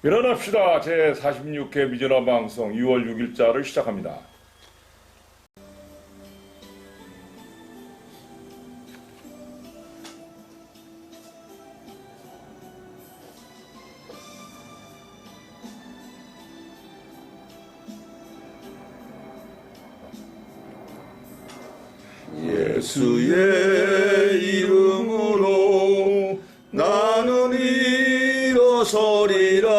일어납시다. 제 46회 미전화 방송 2월 6일자를 시작합니다. 예수의 이름으로 나는 일어서리라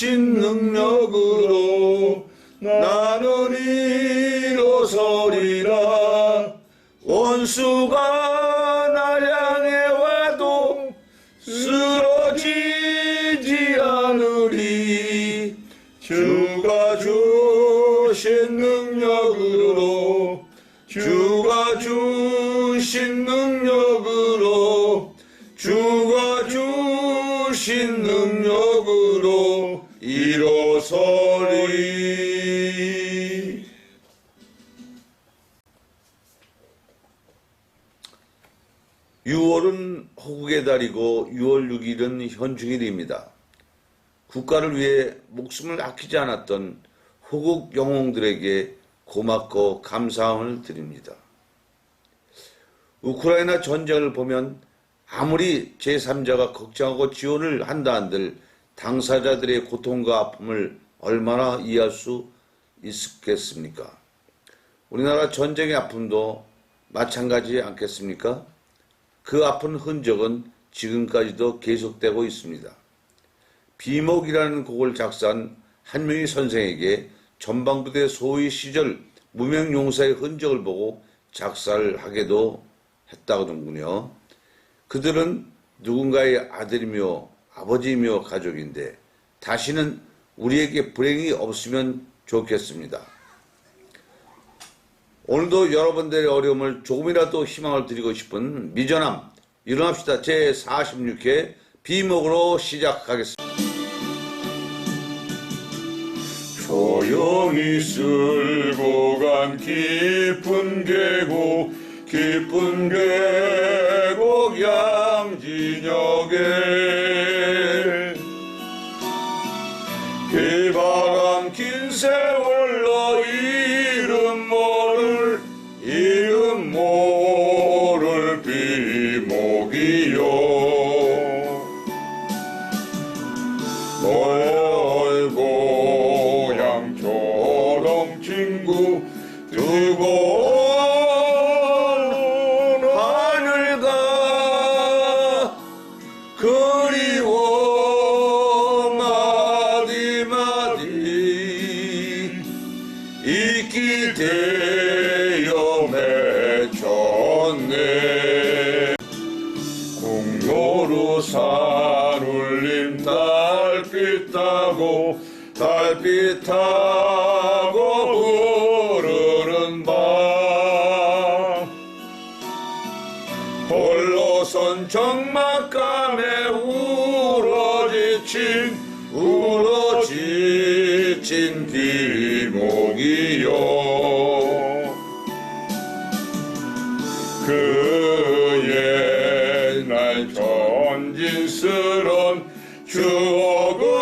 주신 능력으로 나는 일어서리라. 원수가 날 향해 와도 쓰러지지 않으리. 주가 주신 능력으로 주가 주신 능력으로 주가 주신 능력으로 일어서리 6월은 호국의 달이고 6월 6일은 현충일입니다. 국가를 위해 목숨을 아끼지 않았던 호국 영웅들에게 고맙고 감사함을 드립니다. 우크라이나 전쟁을 보면 아무리 제3자가 걱정하고 지원을 한다 한들 당사자들의 고통과 아픔을 얼마나 이해할 수 있겠습니까? 우리나라 전쟁의 아픔도 마찬가지 않겠습니까? 그 아픈 흔적은 지금까지도 계속되고 있습니다. 비목이라는 곡을 작사한 한명희 선생에게 전방부대 소위 시절 무명용사의 흔적을 보고 작사를 하게도 했다더군요. 그들은 누군가의 아들이며 아버지이며 가족인데 다시는 우리에게 불행이 없으면 좋겠습니다. 오늘도 여러분들의 어려움을 조금이라도 희망을 드리고 싶은 미전함 일어납시다 제 46회 비목으로 시작하겠습니다. 조용히 쓸고 간 깊은 계곡 깊은 계곡 양진역에 달빛 타고 달빛 타고 흐르는 밤 홀로선 적막감에 울어지친 울어지친 비목이요. 그 옛날 전진스런 추억을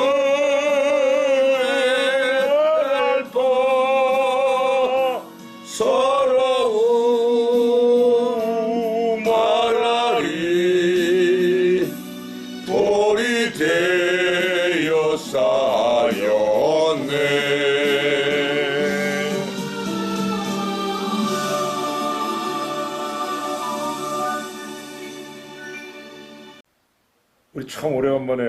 우리 참 오래간만에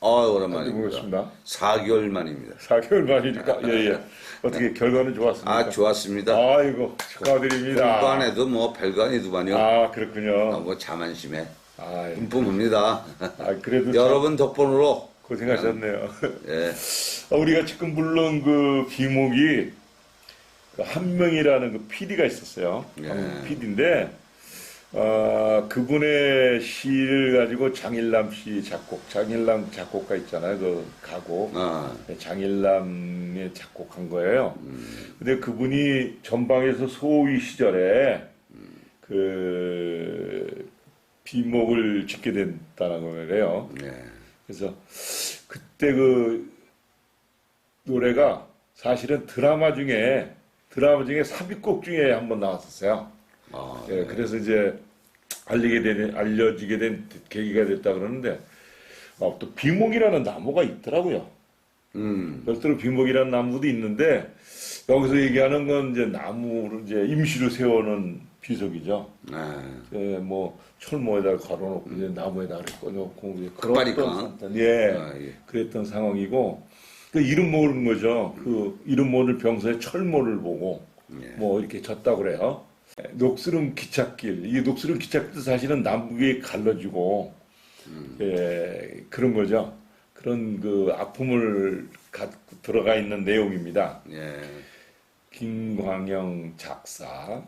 아 오랜만입니다. 모셨습니다. 4개월 만입니다. 4개월 만이니까 예예. 어떻게 결과는 좋았습니까? 아 좋았습니다. 아이고 축하드립니다. 공간에도 뭐 별거 아니더만요. 아 그렇군요. 뭐 자만심에 아, 뿜뿜합니다. 아 그래도 참 여러분 덕분으로 고생하셨네요. 예, 아, 우리가 지금 물론 그 비목이 그 한명이라는 그 PD가 있었어요. 예. PD인데 어, 그분의 시를 가지고 장일남 씨 작곡, 장일남 작곡가 있잖아요. 그 가곡. 아, 장일남이 작곡한 거예요. 근데 그분이 전방에서 소위 시절에 그 비목을 짓게 된다는 거래요. 예. 그래서 그때 그 노래가 사실은 드라마 중에 드라마 중에 삽입곡 중에 한 번 나왔었어요. 아, 예, 그래서 이제 알리게 된 알려지게 된 계기가 됐다 그러는데 어, 또 비목이라는 나무가 있더라고요. 음, 별도로 비목이라는 나무도 있는데 여기서 얘기하는 건 이제 나무를 이제 임시로 세우는 비석이죠. 네. 예, 뭐 철모에다 걸어놓고 이제 나무에다 꺼놓고. 그랬던 상- 예, 아, 예. 그랬던 상황이고 그 이름 모르는 거죠. 그 이름 모를 병서의 철모를 보고 예. 뭐 이렇게 졌다 그래요. 예, 녹스름 기찻길 이 녹스름 기찻길도 사실은 남북에 갈라지고 예, 그런 거죠. 그런 그 아픔을 갖고 들어가 있는 내용입니다. 예. 김광영 작사,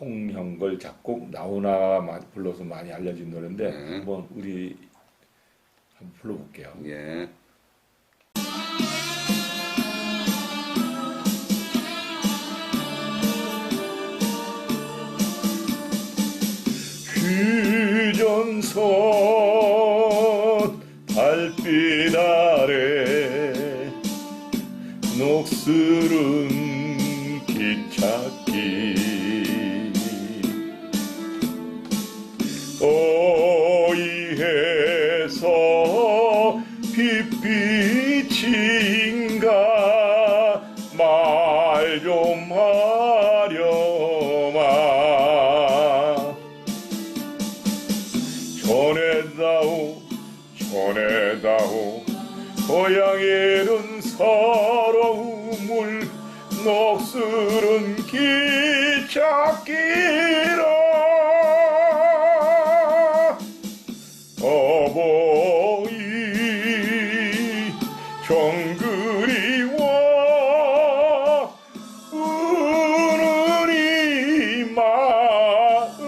홍형걸 작곡, 나훈아가 많이 불러서 많이 알려진 노래인데 네. 한번 우리 한번 불러볼게요. 예. 휴 와 우는 이 마음.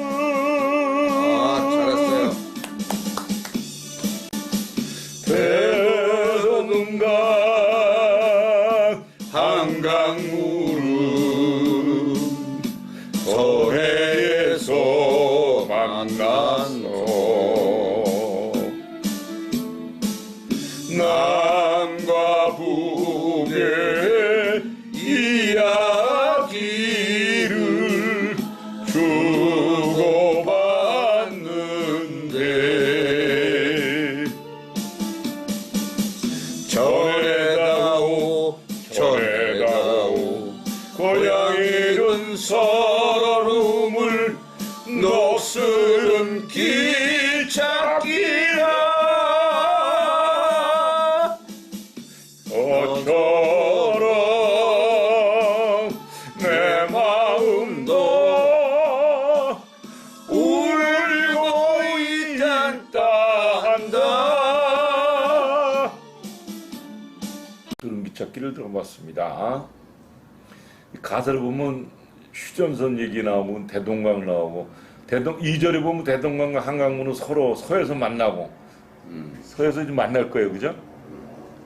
아, 잘했어요. 대동강 한강물은 서해에서 만났어 남과 북 이 가사를 보면 휴전선 얘기 나오고 대동강 나오고 대동 2절에 보면 대동강과 한강문은 서로 서에서 만나고 서에서 좀 만날 거예요, 그죠?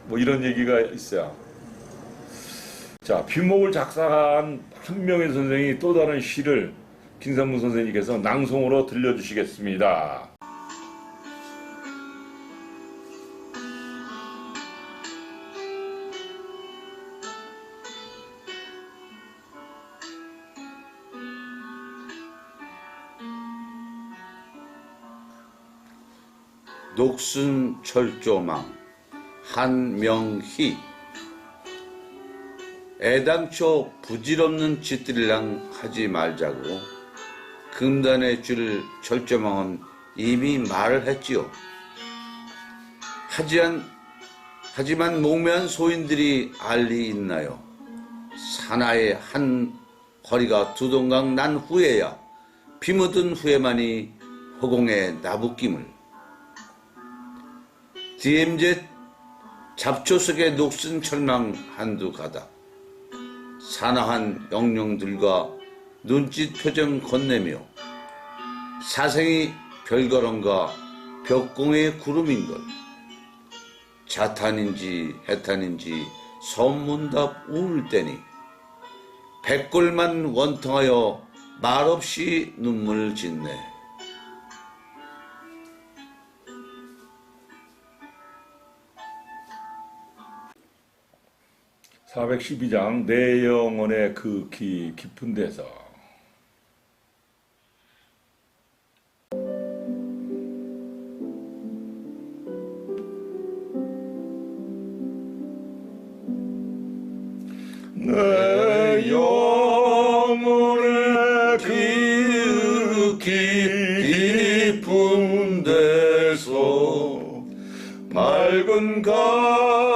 뭐 이런 얘기가 있어요. 자, 비목을 작사한 한 명의 선생이 또 다른 시를 김삼문 선생님께서 낭송으로 들려주시겠습니다. 녹슨 철조망 한명희 애당초 부질없는 짓들이랑 하지 말자고 금단에 줄 철조망은 이미 말을 했지요. 하지만 하지만 목매한 소인들이 알리 있나요? 사나의 한 허리가 두 동강 난 후에야 비 묻은 후에만이 허공에 나부김을 DMZ 잡초 속의 녹슨 철망 한두 가닥. 사나한 영령들과 눈짓 표정 건네며 사생이 별거런가 벽공의 구름인걸. 자탄인지 해탄인지 선문답 울 때니 백골만 원통하여 말없이 눈물 짓네 412장 내 영혼의 그 기, 깊은 데서. 내 영혼의 그 깊은 데서 밝은 가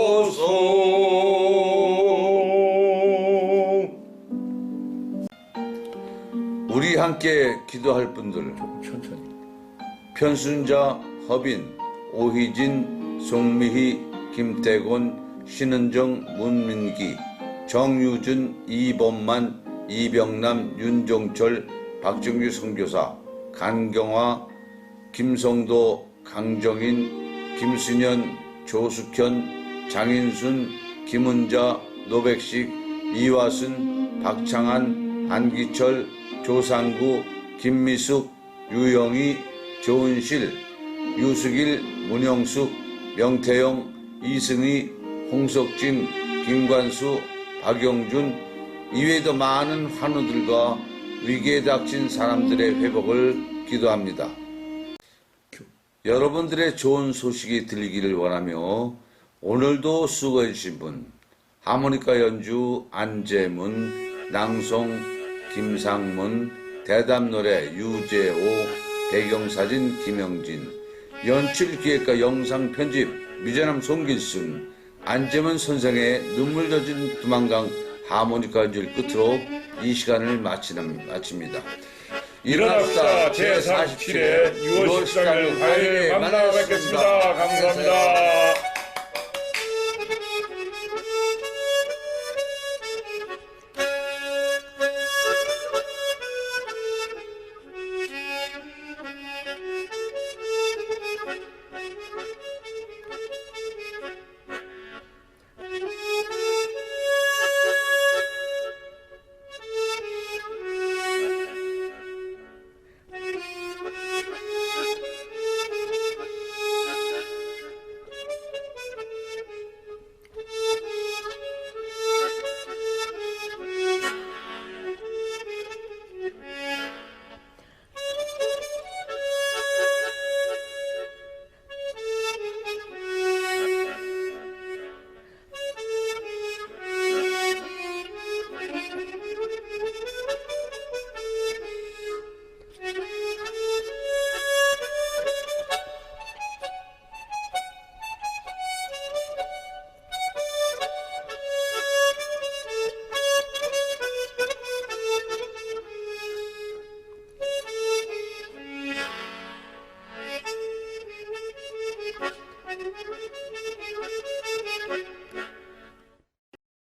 함께 기도할 분들. 천천히. 편순자 허빈 오희진 송미희 김태곤 신은정 문민기 정유준 이범만 이병남 윤종철 박정규 선교사 간경화 김성도 강정인 김순현 조숙현 장인순 김은자 노백식 이화순 박창한 안기철 조상구 김미숙 유영희 조은실 유수길 문영숙 명태영 이승희 홍석진 김관수 박영준 이외에도 많은 환우들과 위기에 닥친 사람들의 회복을 기도합니다. 여러분들의 좋은 소식이 들리기를 원하며 오늘도 수고해 주신 분 하모니카 연주 안재문 낭송 김상문 대담 노래 유재호 배경사진 김영진 연출 기획과 영상 편집 미전함 송길순 안재문 선생의 눈물 젖은 두만강 하모니카 연주를 끝으로 이 시간을 마치는, 마칩니다. 일어납시다. 제47회 6월 13일 화요일에 만나 뵙겠습니다. 감사합니다